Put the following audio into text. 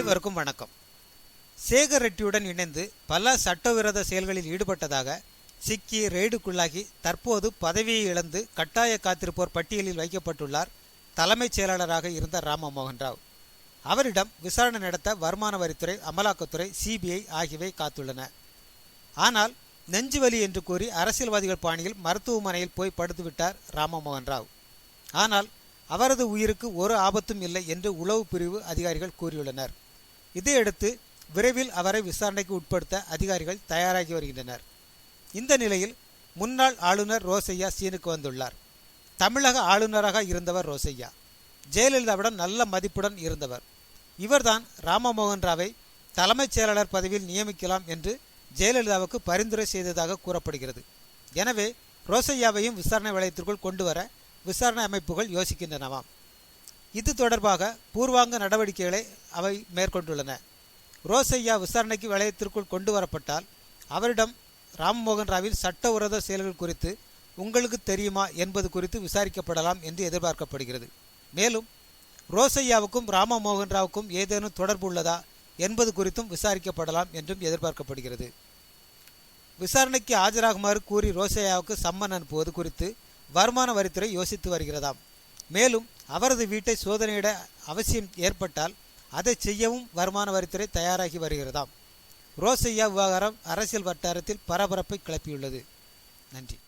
அனைவருக்கும் வணக்கம். சேகர் ரெட்டியுடன் இணைந்து பல சட்டவிரோத செயல்களில் ஈடுபட்டதாக சிக்கி ரெய்டுக்குள்ளாகி தற்போது பதவியை இழந்து கட்டாய காத்திருப்போர் பட்டியலில் வைக்கப்பட்டுள்ளார் தலைமைச் செயலாளராக இருந்த ராமமோகன் ராவ் அவரிடம் விசாரணை நடத்த வருமான வரித்துறை அமலாக்கத்துறை சிபிஐ ஆகியவை காத்துள்ளன. ஆனால் நெஞ்சுவலி என்று கூறி அரசியல்வாதிகள் பாணியில் மருத்துவமனையில் போய் படுத்துவிட்டார் ராமமோகன் ராவ் ஆனால் அவரது உயிருக்கு ஒரு ஆபத்தும் இல்லை என்று உளவு பிரிவு அதிகாரிகள் கூறியுள்ளனர். இதையடுத்து விரைவில் அவரை விசாரணைக்கு உட்படுத்த அதிகாரிகள் தயாராகி வருகின்றனர். இந்த நிலையில் முன்னாள் ஆளுநர் ரோசையா சீனுக்கு வந்துள்ளார். தமிழக ஆளுநராக இருந்தவர் ரோசையா ஜெயலலிதாவிடம் நல்ல மதிப்புடன் இருந்தவர். இவர்தான் ராமமோகன் ராவை தலைமைச் செயலாளர் பதவியில் நியமிக்கலாம் என்று ஜெயலலிதாவுக்கு பரிந்துரை செய்ததாக கூறப்படுகிறது. எனவே ரோசையாவையும் விசாரணை வளையத்திற்குள் கொண்டு வர விசாரணை அமைப்புகள் யோசிக்கின்றனவாம். இது தொடர்பாக பூர்வாங்க நடவடிக்கைகளை அவை மேற்கொண்டுள்ளன. ரோசையா விசாரணைக்கு வளையத்திற்குள் கொண்டு வரப்பட்டால் அவரிடம் ராம்மோகன் ராவின் சட்டவிரோத செயல்கள் குறித்து உங்களுக்கு தெரியுமா என்பது குறித்து விசாரிக்கப்படலாம் என்று எதிர்பார்க்கப்படுகிறது. மேலும் ரோசையாவுக்கும் ராமமோகன் ராவுக்கும் ஏதேனும் தொடர்பு உள்ளதா என்பது குறித்தும் விசாரிக்கப்படலாம் என்றும் எதிர்பார்க்கப்படுகிறது. விசாரணைக்கு ஆஜராகுமாறு கூறி ரோசையாவுக்கு சம்மன் அனுப்புவது குறித்து வருமான வரித்துறை யோசித்து வருகிறதாம். மேலும் அவரது வீட்டை சோதனையிட அவசியம் ஏற்பட்டால் அதை செய்யவும் வருமான வரித்துறை தயாராகி வருகிறதாம். ரோசையா விவகாரம் அரசியல் வட்டாரத்தில் பரபரப்பை கிளப்பியுள்ளது. நன்றி.